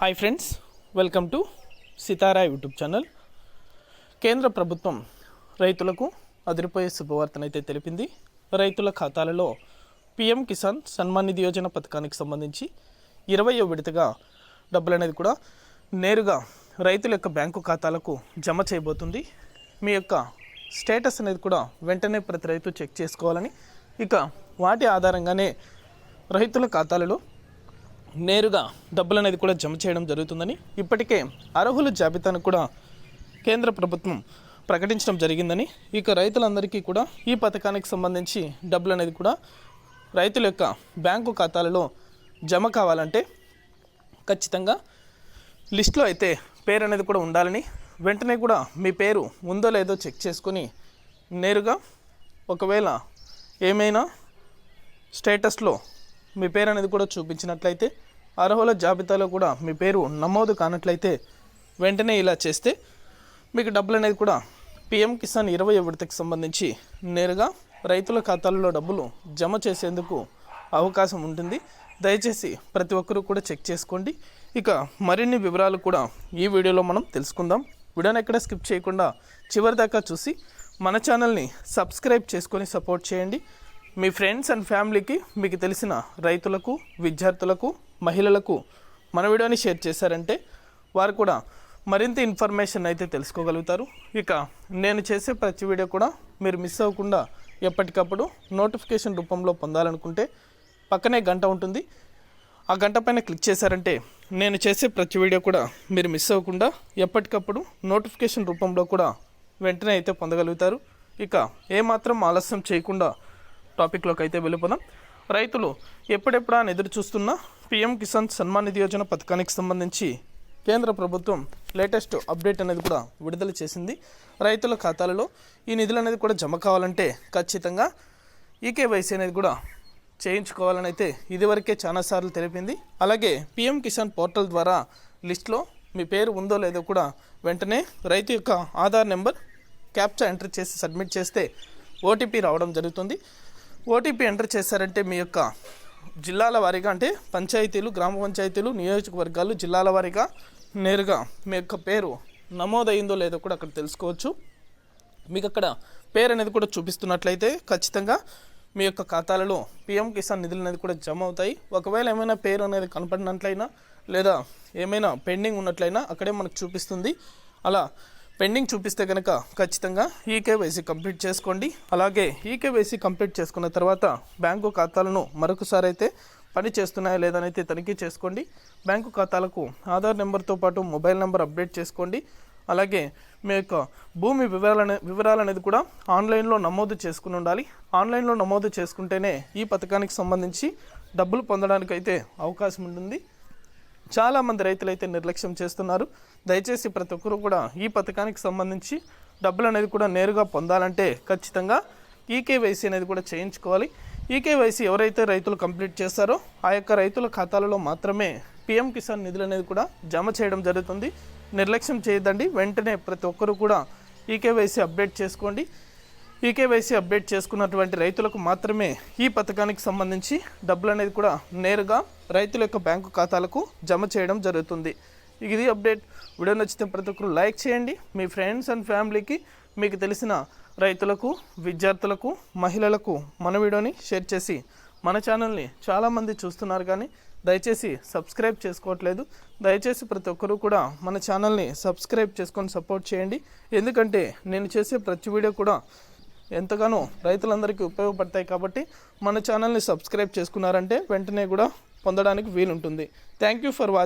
Hi friends welcome to Sitara YouTube channel కేంద్ర ప్రభుత్వం రైతులకు అదిరిపోయే శుభవార్తనైతే తెలిపింది. రైతుల ఖాతాలలో పిఎం కిసాన్ సన్మాన్ నిధి యోజన పథకానికి సంబంధించి ఇరవయో విడతగా డబ్బులు అనేది కూడా నేరుగా రైతుల యొక్క బ్యాంకు ఖాతాలకు జమ చేయబోతుంది. మీ యొక్క స్టేటస్ అనేది కూడా వెంటనే ప్రతి రైతు చెక్ చేసుకోవాలని ఇక వాటి ఆధారంగానే రైతుల ఖాతాలలో నేరుగా డబ్బులు అనేది కూడా జమ చేయడం జరుగుతుందని ఇప్పటికే అర్హుల జాబితాను కూడా కేంద్ర ప్రభుత్వం ప్రకటించడం జరిగిందని ఇక రైతులందరికీ కూడా ఈ పథకానికి సంబంధించి డబ్బులు అనేది కూడా రైతుల యొక్క బ్యాంకు ఖాతాలలో జమ కావాలంటే ఖచ్చితంగా లిస్ట్లో అయితే పేరు అనేది కూడా ఉండాలని వెంటనే కూడా మీ పేరు ఉందో లేదో చెక్ చేసుకొని నేరుగా ఒకవేళ ఏమైనా స్టేటస్లో మీ పేరు అనేది కూడా చూపించినట్లయితే అర్హుల జాబితాలో కూడా మీ పేరు నమోదు కానట్లయితే వెంటనే ఇలా చేస్తే మీకు డబ్బులు అనేది కూడా పిఎం కిసాన్ ఇరవై విడతకు సంబంధించి నేరుగా రైతుల ఖాతాల్లో డబ్బులు జమ చేసేందుకు అవకాశం ఉంటుంది. దయచేసి ప్రతి ఒక్కరూ కూడా చెక్ చేసుకోండి. ఇక మరిన్ని వివరాలు కూడా ఈ వీడియోలో మనం తెలుసుకుందాం. వీడియోని ఎక్కడ స్కిప్ చేయకుండా చివరి దాకా చూసి మన ఛానల్ని సబ్స్క్రైబ్ చేసుకొని సపోర్ట్ చేయండి. మీ ఫ్రెండ్స్ అండ్ ఫ్యామిలీకి మీకు తెలిసిన రైతులకు విద్యార్థులకు మహిళలకు మన వీడియోని షేర్ చేశారంటే వారు కూడా మరింత ఇన్ఫర్మేషన్ అయితే తెలుసుకోగలుగుతారు. ఇక నేను చేసే ప్రతి వీడియో కూడా మీరు మిస్ అవ్వకుండా ఎప్పటికప్పుడు నోటిఫికేషన్ రూపంలో పొందాలనుకుంటే పక్కనే గంట ఉంటుంది. ఆ గంట పైన క్లిక్ చేశారంటే నేను చేసే ప్రతి వీడియో కూడా మీరు మిస్ అవ్వకుండా ఎప్పటికప్పుడు నోటిఫికేషన్ రూపంలో కూడా వెంటనే అయితే పొందగలుగుతారు. ఇక ఏమాత్రం ఆలస్యం చేయకుండా టాపిక్లోకి అయితే వెళ్ళిపోదాం. రైతులు ఎప్పుడెప్పుడా అని ఎదురు చూస్తున్నా పిఎం కిసాన్ సన్మాన్ నిధి యోజన పథకానికి సంబంధించి కేంద్ర ప్రభుత్వం లేటెస్ట్ అప్డేట్ అనేది కూడా విడుదల చేసింది. రైతుల ఖాతాలలో ఈ నిధులు అనేది కూడా జమ కావాలంటే ఖచ్చితంగా ఈకేవైసీ అనేది కూడా చేయించుకోవాలని అయితే ఇదివరకే చాలాసార్లు తెలిపింది. అలాగే పిఎం కిసాన్ పోర్టల్ ద్వారా లిస్ట్లో మీ పేరు ఉందో లేదో కూడా వెంటనే రైతు యొక్క ఆధార్ నెంబర్ క్యాప్చా ఎంటర్ చేసి సబ్మిట్ చేస్తే ఓటీపీ రావడం జరుగుతుంది. ఓటీపీ ఎంటర్ చేశారంటే మీ యొక్క జిల్లాల వారీగా అంటే పంచాయతీలు గ్రామ పంచాయతీలు నియోజకవర్గాలు జిల్లాల వారీగా నేరుగా మీ యొక్క పేరు నమోదైందో లేదో కూడా అక్కడ తెలుసుకోవచ్చు. మీకు అక్కడ పేరు అనేది కూడా చూపిస్తున్నట్లయితే ఖచ్చితంగా మీ యొక్క ఖాతాలలో పిఎం కిసాన్ నిధులు అనేది కూడా జమ అవుతాయి. ఒకవేళ ఏమైనా పేరు అనేది కనపడినట్లయినా లేదా ఏమైనా పెండింగ్ ఉన్నట్లయినా అక్కడే మనకు చూపిస్తుంది. అలా పెండింగ్ చూపిస్తే కనుక ఖచ్చితంగా ఈకేవైసీ కంప్లీట్ చేసుకోండి. అలాగే ఈకేవైసీ కంప్లీట్ చేసుకున్న తర్వాత బ్యాంకు ఖాతాలను మరొకసారి అయితే పని చేస్తున్నాయా లేదనైతే తనిఖీ చేసుకోండి. బ్యాంకు ఖాతాలకు ఆధార్ నెంబర్తో పాటు మొబైల్ నెంబర్ అప్డేట్ చేసుకోండి. అలాగే మీ యొక్క భూమి వివరాల వివరాలు అనేది కూడా ఆన్లైన్లో నమోదు చేసుకుని ఉండాలి. ఆన్లైన్లో నమోదు చేసుకుంటేనే ఈ పథకానికి సంబంధించి డబ్బులు పొందడానికి అయితే అవకాశం ఉంటుంది. చాలామంది రైతులు అయితే నిర్లక్ష్యం చేస్తున్నారు. దయచేసి ప్రతి ఒక్కరు కూడా ఈ పథకానికి సంబంధించి డబ్బులు అనేది కూడా నేరుగా పొందాలంటే ఖచ్చితంగా ఈకేవైసీ అనేది కూడా చేయించుకోవాలి. ఈకేవైసీ ఎవరైతే రైతులు కంప్లీట్ చేస్తారో ఆ యొక్క రైతుల ఖాతాలలో మాత్రమే పిఎం కిసాన్ నిధులు అనేది కూడా జమ చేయడం జరుగుతుంది. నిర్లక్ష్యం చేయదండి వెంటనే ప్రతి ఒక్కరు కూడా ఈకేవైసీ అప్డేట్ చేసుకోండి. ఈకేవైసీ అప్డేట్ చేసుకున్నటువంటి రైతులకు మాత్రమే ఈ పథకానికి సంబంధించి డబ్బులు అనేది కూడా నేరుగా రైతుల యొక్క బ్యాంకు ఖాతాలకు జమ చేయడం జరుగుతుంది. ఇది అప్డేట్ వీడియో నచ్చితే ప్రతి ఒక్కరు లైక్ చేయండి. మీ ఫ్రెండ్స్ అండ్ ఫ్యామిలీకి మీకు తెలిసిన రైతులకు విద్యార్థులకు మహిళలకు మన వీడియోని షేర్ చేసి మన ఛానల్ని చాలామంది చూస్తున్నారు కానీ దయచేసి సబ్స్క్రైబ్ చేసుకోవట్లేదు. దయచేసి ప్రతి ఒక్కరూ కూడా మన ఛానల్ని సబ్స్క్రైబ్ చేసుకొని సపోర్ట్ చేయండి. ఎందుకంటే నేను చేసే ప్రతి వీడియో కూడా ఎంతగానో రైతులందరికీ ఉపయోగపడతాయి కాబట్టి మన ఛానల్ని సబ్స్క్రైబ్ చేసుకున్నారంటే వెంటనే కూడా పొందడానికి వీలుంటుంది. Thank you for watching